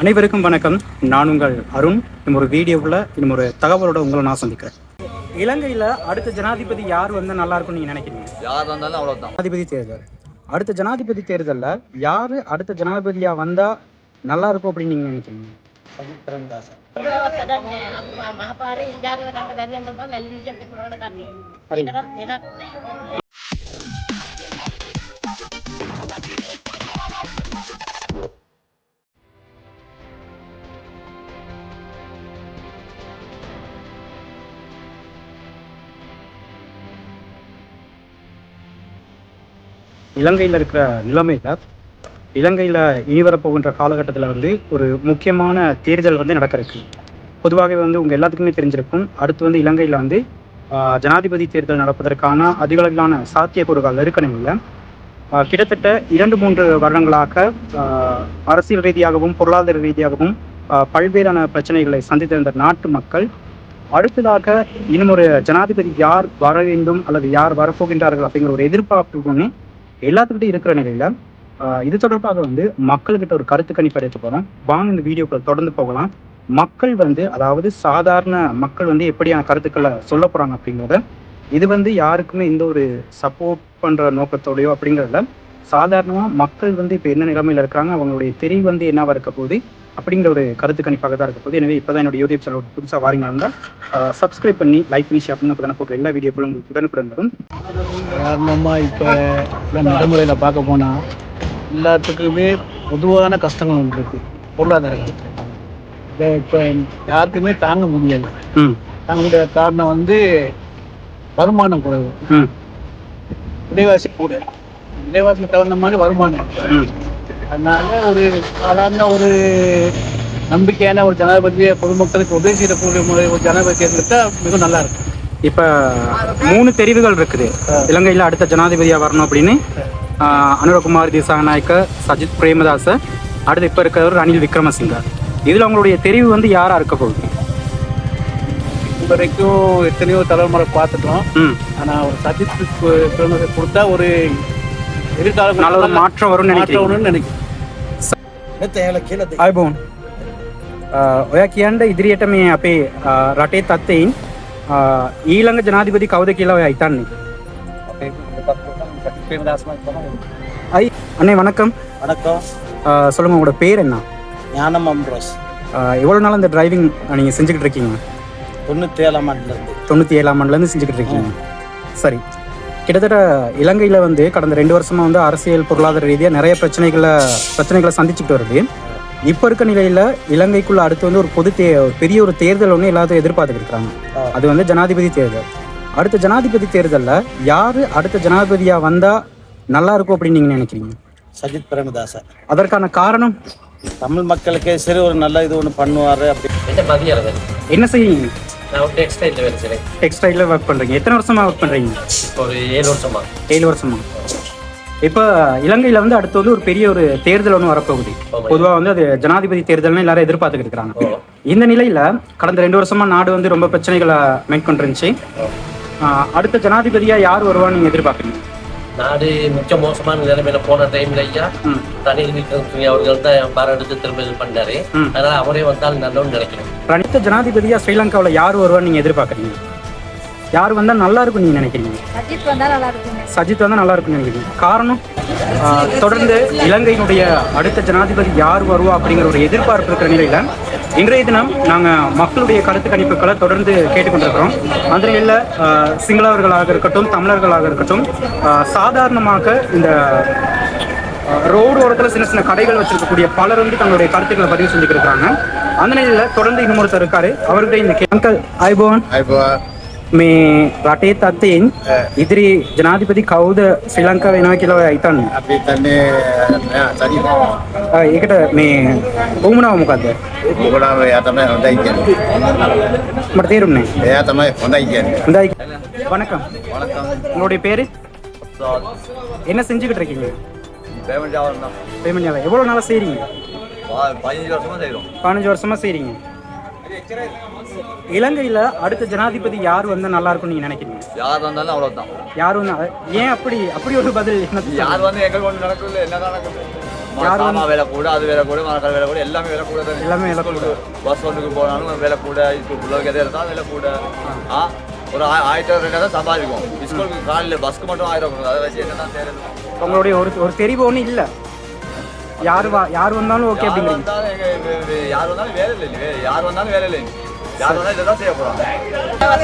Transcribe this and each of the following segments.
அனைவருக்கும் வணக்கம். நான் உங்கள் அருண். இன்னும் ஒரு வீடியோவில் இன்னும் ஒரு தகவலோட உங்களை நான் சந்திக்கிறேன். இலங்கையில் அடுத்த ஜனாதிபதி யார் வந்து நல்லா இருக்கும்னு நீங்கள் நினைக்கிறீங்க? யார் வந்தாலும் அவ்வளோதான் ஜனாதிபதி தேர்தல். அடுத்த ஜனாதிபதி தேர்தலில் யார் அடுத்த ஜனாதிபதியாக வந்தால் நல்லா இருக்கும் அப்படின்னு நீங்கள் நினைக்கிறீங்க? சமுத்திரன் தாசன். இலங்கையில் இருக்கிற நிலைமையில் இலங்கையில் இனி வரப்போகின்ற காலகட்டத்தில் வந்து ஒரு முக்கியமான தேர்தல் வந்து நடக்க இருக்கு பொதுவாகவே வந்து உங்கள் எல்லாத்துக்குமே தெரிஞ்சிருக்கும். அடுத்து வந்து இலங்கையில் வந்து ஜனாதிபதி தேர்தல் நடப்பதற்கான அதிகளவிலான சாத்தியக்கூறுகள் இருக்க இல்லை. கிட்டத்தட்ட இரண்டு மூன்று வருடங்களாக அரசியல் ரீதியாகவும் பொருளாதார ரீதியாகவும் பல்வேறான பிரச்சனைகளை சந்தித்திருந்த நாட்டு மக்கள் அடுத்ததாக இன்னும் ஒரு ஜனாதிபதி யார் வர வேண்டும் அல்லது யார் வரப்போகின்றார்கள் அப்படிங்கிற ஒரு எதிர்பார்ப்பு ஒன்று எல்லாத்துக்கிட்டையும் இருக்கிற நிலையில இது தொடர்பாக வந்து மக்கள்கிட்ட ஒரு கருத்து கணிப்பு எடுத்து போறோம். வாங்க இந்த வீடியோக்கள் தொடர்ந்து போகலாம். மக்கள் வந்து அதாவது சாதாரண மக்கள் வந்து எப்படியான கருத்துக்களை சொல்ல போறாங்க அப்படிங்கிறத இது வந்து யாருக்குமே இந்த ஒரு சப்போர்ட் பண்ற நோக்கத்தோடையோ அப்படிங்கிறதுல சாதாரணமாக மக்கள் வந்து இப்போ என்ன நிலைமையில் இருக்காங்க அவங்களுடைய தெரிவு வந்து என்னவா இருக்க போகுது அப்படிங்கிற ஒரு கருத்து கணிப்பாக தான் இருக்க போகுது. எனவே இப்போதான் என்னோட யூடியூப் சேனல் புதுசாக வாரீங்க இருந்தால் சப்ஸ்கிரைப் பண்ணி லைக் பண்ணி ஷேர் பண்ணி அப்போ போகிற எல்லா வீடியோக்களும் உங்களுக்கு உடனுக்குடன் வரும். காரணமாக இப்போ நடைமுறையில் பார்க்க போனால் எல்லாத்துக்குமே பொதுவான கஷ்டங்கள் ஒன்று இருக்கு. பொருளாதார கஷ்டம். இப்போ யாருக்குமே தாங்க முடியாது ம். தாங்க முடியாத காரணம் வந்து வருமானம் குறைவு. ம். விலைவாசி கூட. விலைவாசிக்கு தகுந்த மாதிரி வருமானம். ம். அதனால ஒரு சாதாரண ஒரு நம்பிக்கையான ஒரு ஜனாதிபதியை பொதுமக்களுக்கு உதவி செய்யக்கூடிய ஒரு ஜனாதிபதி தேர்ந்தெடுத்தா மிக நல்லா இருக்கும். இப்போ மூணு தெரிவுகள் இருக்குது. இலங்கையில் அடுத்த ஜனாதிபதியாக வரணும் அப்படின்னு. அனுரகுமார் திசாநாயக்க சஜித் பிரேமதாச அடுத்து இப்போ இருக்கிறவர் ரணில் விக்ரமசிங்க. இதில் அவங்களுடைய தெரிவு வந்து யாராக இருக்க போகுது? வரைக்கும் எத்தனையோ தலைமுறை பார்த்துட்டோம். ம். ஆனா ஒரு சஜித் பிரேமதாசை கொடுத்தா ஒரு எதிர்காலம் நல்ல ஒரு மாற்றம் வரும்னு மாற்றம் நினைக்கிறேன் வரும்னு நினைக்கிறேன் අයිබෝන් ඔය කියන්ට ඉදිරියට මේ අපේ ආ, රටේ තත්වයින් ඊළඟ ජනාධිපති කවුද කියලා ඔය හිතන්නේ ஐ அண்ணே வணக்கம் வணக்கம் ஆ, சொல்லுங்க உங்களோட பேர் என்ன ஞானம் அம்ரோஸ் ஆ, எவ்வளவு நாள் இந்த டிரைவிங் நீங்கள் செஞ்சுக்கிட்டு இருக்கீங்க தொண்ணூற்றி ஏழாம் ஆண்டுலேருந்து தொண்ணூற்றி ஏழாம் ஆண்டுலேருந்து செஞ்சுக்கிட்டு இருக்கீங்க சரி கிட்டத்தட்ட இலங்கையில் வந்து கடந்த ரெண்டு வருஷமா வந்து அரசியல் பொருளாதார ரீதியாக நிறைய பிரச்சனைகளை பிரச்சனைகளை சந்திச்சுட்டு வருது. இப்போ இருக்க நிலையில் இலங்கைக்குள்ள அடுத்து வந்து ஒரு பொது தே ஒரு பெரிய ஒரு தேர்தல் ஒன்று எல்லாத்தையும் ஆ. அது வந்து ஜனாதிபதி தேர்தல். அடுத்த ஜனாதிபதி தேர்தலில் யார் அடுத்த ஜனாதிபதியாக வந்தால் நல்லா இருக்கும் அப்படின்னு நீங்கள் நினைக்கிறீங்க? சஜித் பிரேமதாசன் அதற்கான காரணம்? தமிழ் மக்களுக்கே சரி ஒரு நல்ல இது ஒன்று பண்ணுவார் அப்படி. எந்த மதியம் என்ன ஒரு டெக்ஸ்டைலில் வேலை செய்கிறேன் டெக்ஸ்டைலில் ஒர்க் பண்ணுறீங்க எத்தனை வருஷமா ஒர்க் பண்ணுறீங்க இப்போ ஒரு ஏழு வருஷமா. ஏழு வருஷமா? இப்போ இலங்கையில் வந்து அடுத்து வந்து ஒரு பெரிய ஒரு தேர்தல் ஒன்று வரப்போகுது. பொதுவாக வந்து அது ஜனாதிபதி தேர்தல்னு எல்லாரும் எதிர்பார்த்துக்கிட்டு இருக்கிறாங்க. இந்த நிலையில் கடந்த ரெண்டு வருஷமா நாடு வந்து ரொம்ப பிரச்சனைகளை மேற்கொண்டிருந்துச்சு அடுத்த ஜனாதிபதியாக யார் வருவான்னு நீங்கள் எதிர்பார்க்குறீங்க? நாடு மிச்ச மோசமான நிலைமையில போன டைம்ல ஐயா. ரணில் விக்ரமசிங்க அவர்கள் தான் பாரம் எடுத்து திரும்ப இது பண்ணாரு. அதனால அவரே வந்தால் நல்லோன்னு நினைக்கிறேன். அடுத்த ஜனாதிபதியாக ஸ்ரீலங்காவில் யார் வருவான்னு நீங்கள் எதிர்பார்க்குறீங்க? யார் வந்தால் நல்லா இருக்கும் நீங்கள் நினைக்கிறீங்க? சஜித் வந்தா நல்லா இருக்குங்க சஜித் வந்தால் நல்லா இருக்கும்னு நினைக்கிறீங்க. காரணம் தொடர்ந்து இலங்கையினுடைய அடுத்த ஜனாதிபதி யார் வருவா அப்படிங்கிற ஒரு எதிர்பார்ப்பு இருக்கிற நிலையில் இன்றைய தினம் நாங்கள் மக்களுடைய கருத்து கணிப்புகளை தொடர்ந்து கேட்டுக்கொண்டிருக்கிறோம். அந்த நிலையில் சிங்களவர்களாக இருக்கட்டும் தமிழர்களாக இருக்கட்டும் சாதாரணமாக இந்த ரோடு ஓரத்தில் சின்ன சின்ன கடைகள் வச்சிருக்கக்கூடிய பலர் வந்து தங்களுடைய கருத்துக்களை பதிவு செஞ்சுக்கிட்டு இருக்காங்க அந்த நிலையில் தொடர்ந்து இன்னொருத்தர் இருக்காரு. அவர்கிட்ட இந்த அங்கல் ஐபோன். මේ රටේ තත්වයෙන් ඉදිරි ජනාධිපති කවුද ශ්‍රී ලංකා වෙනවා කියලා ඔයා හිතන්නේ අපි තන්නේ සජි ආ, ඒකට මේ උමනාව මොකක්ද මොකලාම එයා තමයි හොඳයි කියන්නේ මට තේරුන්නේ එයා තමයි හොඳයි කියන්නේ හොඳයි வணக்கம் வணக்கம் உங்களுடைய பேரு என்ன செஞ்சுக்கிட்டு இருக்கீங்க பேமெண்ட் ஆகணும் தான் பேமெண்ட் எவ்வளோ நாளாக செய்கிறீங்க பதினஞ்சு வருஷமா செய்கிறோம் பதினஞ்சு வருஷமா செய்கிறீங்க இலங்கையில் அடுத்த ஜனாதிபதி யார் வந்து நல்லா இருக்கும்னு நீங்கள் நினைக்கிறீங்க? யார் வந்தாலும் அவ்வளோதான் யார் வந்து ஏன் அப்படி அப்படி ஒரு பதில் என்ன யார் வந்து எங்களுக்கு ஒன்று நடக்குது என்ன நடக்குது சாமா வேலை கூட அது வேலை கூட மரக்கால் வேலை கூட எல்லாமே வேலை கூட தான். எல்லாமே விலை கூட. பஸ் ஒன்றுக்கு போனாலும் வேலை கூட ஸ்கூல் பிள்ளைக்கு எதாவது இருந்தாலும் வேலை கூட. ஆ ஒரு ஆயிரத்தி ரெண்டாயிரம் சம்பாதிக்கும் ஸ்கூலுக்கு காலையில் பஸ்க்கு மட்டும் ஆயிரம் அதை வச்சு என்னதான் தேர்தல் உங்களுடைய ஒரு ஒரு தெரிவு ஒன்றும் இல்லை. யார் வா யார் வந்தாலும் ஓகே யார் அப்படிங்கிறீங்க வந்தாலும் எங்க- வே- வே- யார் வந்தாலும் வேலை இல்லை வே- யார் வந்தாலும் வேலை இல்லை யார் வந்தாலும் இதை தான் செய்ய போகிறாங்க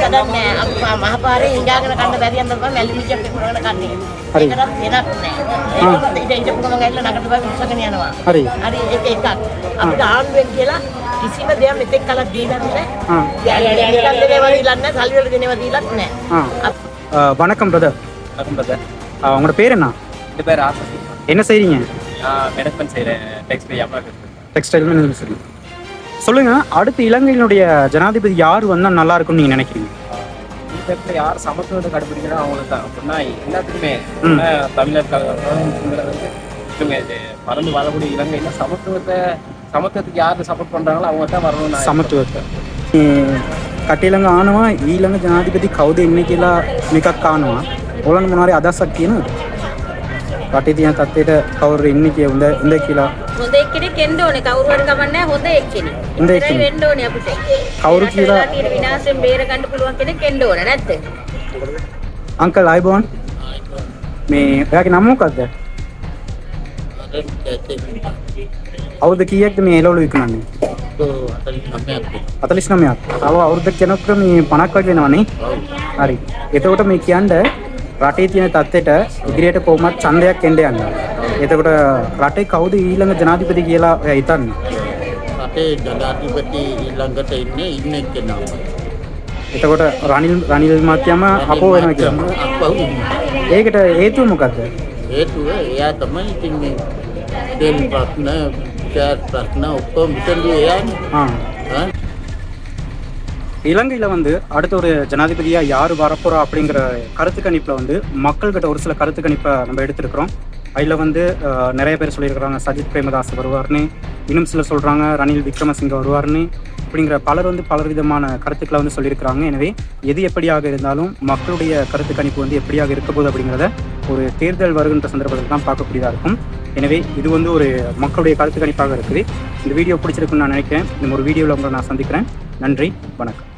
කඩන්නේ අපි මහපාරේ ඉඳාගෙන කන්න බැරි අන්දම මැලිමිච්ච පිටුරගෙන කන්නේ. හරි. ඒකටත් වෙනක් නෑ. ඊට ඊට පුරම ගිහලා නගට බෑ විශ්සගෙන යනවා. හරි. හරි ඒක එකක්. අපිට ආණ්ඩුවෙන් කියලා කිසිම දෙයක් මෙතෙක් කලක් දීලා නැහැ. ஆ නිකන් දෙනේවා දීලා නැහැ, සල්ලි වල දෙනේවා දීලත් නැහැ. ஆ ஆ, வணக்கம் பிரதர் உங்களோட பேர் என்ன இது பேர் ஆசை என்ன செய்றீங்க நான் மேனேஜ்மெண்ட் செய்கிறேன் டெக்ஸ்டைல் வியாபாரம் டெக்ஸ்டைல் மேனேஜ்மெண்ட் செய்யணும் சொல்லுங்கள் அடுத்து இலங்கையினுடைய ஜனாதிபதி யார் வந்தால் நல்லா இருக்கும்னு நீங்கள் நினைக்கிறீங்க? இடத்துல யார் சமத்துவத்தை கடைபிடிக்கிறோம் அவங்களுக்கு தான். அப்படின்னா எல்லாத்துக்குமே. தமிழர்களுக்கு பறந்து வரக்கூடிய இலங்கையில் சமத்துவத்தை சமத்துவத்துக்கு யார் சப்போர்ட் பண்ணுறாங்களோ அவங்க தான் வரணும் சமத்துவத்தை. கட்டிலங்க కట్టేలంగా ఆనవా ஜனாதிபதி జనాధిపతి కౌది ఎన్నికల మీకు కానవా ఓలను మునారి அதான் సక్తిను රටේ තියෙන තත්ත්වයට කවුරු ඉන්න කිය උඳ උඳ කියලා. හොඳ එක්කෙනෙක් එන්න ඕනේ. කවුරු හරි කමන්නේ හොඳ එක්කෙනෙක්. හොඳ එක්කෙනෙක්. වෙන්න ඕනේ අපිට. කවුරු කියලා- තියෙන විනාශයෙන් බේර ගන්න පුළුවන් කෙනෙක් එන්න ඕනේ. නැද්ද? අංකල් අයිබෝන් මේ ඔයාගේ නම මොකක්ද අවුරුද්ද කීයක්ද මේ එළවලු විකුණන්නේ අතලිස් නමයක් තව අවුරුද්දක් යනකොට මේ පණක් වගේ වෙනවනේ හරි. එතකොට මේ කියන්න රටේ තියෙන තත්ත්වයට ඉදිරියට කොහොමත් ඡන්දයක් එන්න යන්න එතකොට රටේ කවුද ඊළඟ ජනාධිපති කියලා ඔයා හිතන්නේ රටේ ජනාධිපති ඊළඟට ඉන්නේ ඉන්න එක්කෙනා. එතකොට රනිල් රනිල් මහත්මයාම අපෝ වෙනවා කියලා. ඒකට හේතුව මොකද්ද හේතුව එයා තමයි ඉතින් මේ තෙල් ප්‍රශ්න, ප්‍රශ්න ඔක්කොම විසඳුවේ එයානේ. ආ? இலங்கையில் வந்து அடுத்த ஒரு ஜனாதிபதியாக யார் வரப்போகிறா அப்படிங்கிற கருத்து கணிப்பில் வந்து மக்கள்கிட்ட ஒரு சில கருத்து கணிப்பை நம்ம எடுத்திருக்கிறோம். அதில் வந்து நிறைய பேர் சொல்லியிருக்கிறாங்க சஜித் பிரேமதாஸ் வருவார்னு. இன்னும் சிலர் சொல்கிறாங்க ரணில் விக்ரமசிங்க வருவார்னு. அப்படிங்கிற பலர் வந்து பல விதமான கருத்துக்களை வந்து சொல்லியிருக்கிறாங்க. எனவே எது எப்படியாக இருந்தாலும் மக்களுடைய கருத்து கணிப்பு வந்து எப்படியாக இருக்க போகுது அப்படிங்கிறத ஒரு தேர்தல் வருகின்ற சந்தர்ப்பத்தில் தான் பார்க்கக்கூடியதாக இருக்கும். எனவே இது வந்து ஒரு மக்களுடைய கருத்து கணிப்பாக இருக்குது. இந்த வீடியோ பிடிச்சிருக்குன்னு நான் நினைக்கிறேன். இந்த ஒரு வீடியோவில் உங்களை நான் சந்திக்கிறேன். நன்றி வணக்கம்.